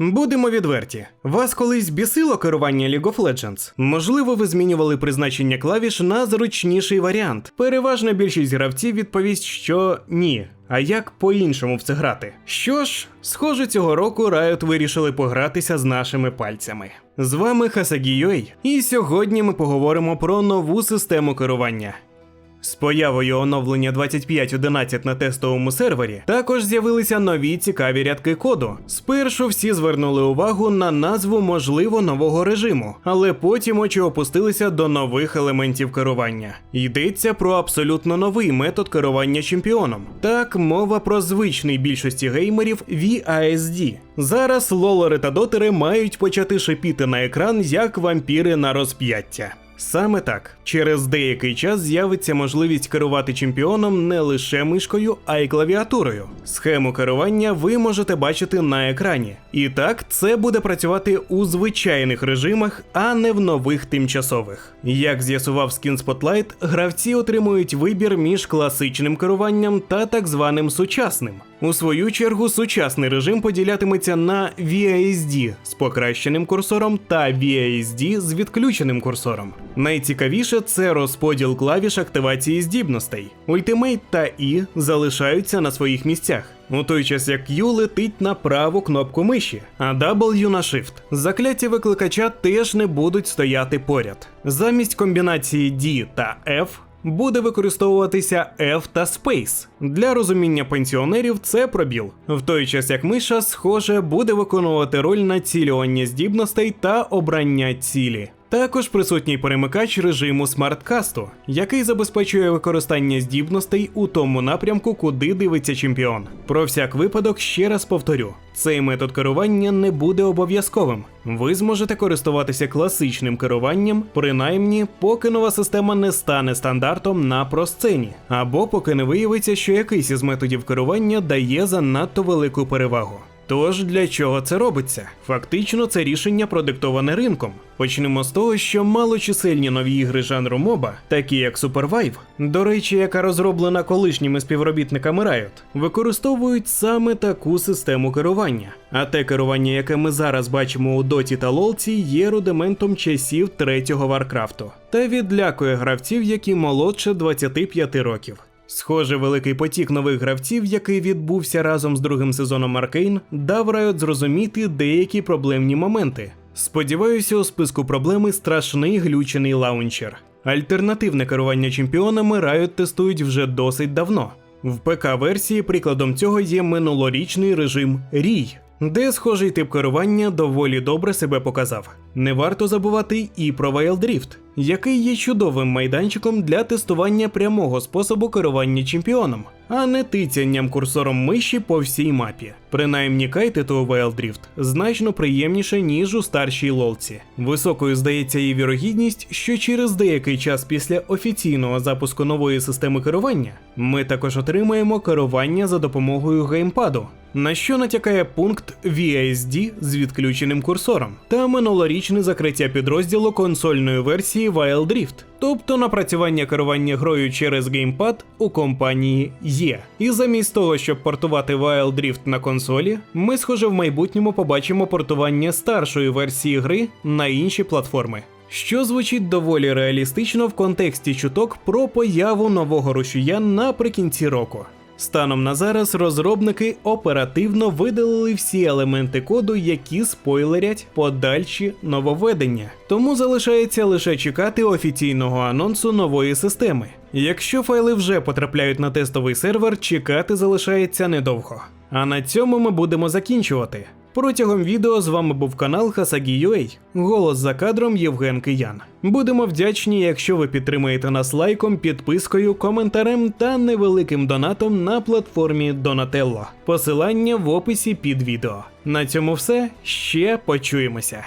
Будемо відверті. Вас колись бісило керування League of Legends? Можливо, ви змінювали призначення клавіш на зручніший варіант. Переважна більшість гравців відповість, що ні. А як по-іншому в це грати? Що ж, схоже, цього року Riot вирішили погратися з нашими пальцями. З вами Хасагі Юей, і сьогодні ми поговоримо про нову систему керування. З появою оновлення 25.11 на тестовому сервері також з'явилися нові цікаві рядки коду. Спершу всі звернули увагу на назву можливо нового режиму, але потім очі опустилися до нових елементів керування. Йдеться про абсолютно новий метод керування чемпіоном. Так, мова про звичний більшості геймерів VASD. Зараз лолери та дотери мають почати шипіти на екран як вампіри на розп'яття. Саме так, через деякий час з'явиться можливість керувати чемпіоном не лише мишкою, а й клавіатурою. Схему керування ви можете бачити на екрані. І так, це буде працювати у звичайних режимах, а не в нових тимчасових. Як з'ясував Skin Spotlight, гравці отримують вибір між класичним керуванням та так званим сучасним. У свою чергу, сучасний режим поділятиметься на VASD з покращеним курсором та VASD з відключеним курсором. Найцікавіше це розподіл клавіш активації здібностей. Ultimate та І залишаються на своїх місцях. У той час як Q летить на праву кнопку миші, а W на Shift. Закляття викликача теж не будуть стояти поряд. Замість комбінації D та F буде використовуватися F та Space. Для розуміння пенсіонерів це пробіл. В той час як миша, схоже, буде виконувати роль націлювання здібностей та обрання цілі. Також присутній перемикач режиму смарткасту, який забезпечує використання здібностей у тому напрямку, куди дивиться чемпіон. Про всяк випадок ще раз повторю: цей метод керування не буде обов'язковим. Ви зможете користуватися класичним керуванням, принаймні, поки нова система не стане стандартом на просцені, або поки не виявиться, що якийсь із методів керування дає занадто велику перевагу. Тож для чого це робиться? Фактично, це рішення продиктоване ринком. Почнемо з того, що малочисельні нові ігри жанру моба, такі як Supervive, до речі, яка розроблена колишніми співробітниками Riot, використовують саме таку систему керування. А те керування, яке ми зараз бачимо у Доті та Лолці, є рудиментом часів третього Варкрафту та відлякує гравців, які молодше 25 років. Схоже, великий потік нових гравців, який відбувся разом з другим сезоном Аркейн, дав Riot зрозуміти деякі проблемні моменти. Сподіваюся, у списку проблеми страшний глючений лаунчер. Альтернативне керування чемпіонами Riot тестують вже досить давно. В ПК-версії прикладом цього є минулорічний режим Рій, де схожий тип керування доволі добре себе показав. Не варто забувати і про Wild Rift, який є чудовим майданчиком для тестування прямого способу керування чемпіоном, а не тицянням курсором миші по всій мапі. Принаймні кайтити у Wild Rift значно приємніше, ніж у старшій лолці. Високою здається і вірогідність, що через деякий час після офіційного запуску нової системи керування ми також отримаємо керування за допомогою геймпаду. На що натякає пункт VASD з відключеним курсором та минулорічне закриття підрозділу консольної версії Wild Rift, тобто напрацювання керування грою через геймпад у компанії є. І замість того, щоб портувати Wild Rift на консолі, ми, схоже, в майбутньому побачимо портування старшої версії гри на інші платформи. Що звучить доволі реалістично в контексті чуток про появу нового рушія наприкінці року. Станом на зараз розробники оперативно видалили всі елементи коду, які спойлерять подальші нововведення. Тому залишається лише чекати офіційного анонсу нової системи. Якщо файли вже потрапляють на тестовий сервер, чекати залишається недовго. А на цьому ми будемо закінчувати. Протягом відео з вами був канал Хасагі.ua, голос за кадром Євген Киян. Будемо вдячні, якщо ви підтримаєте нас лайком, підпискою, коментарем та невеликим донатом на платформі Donatello. Посилання в описі під відео. На цьому все ще почуємося.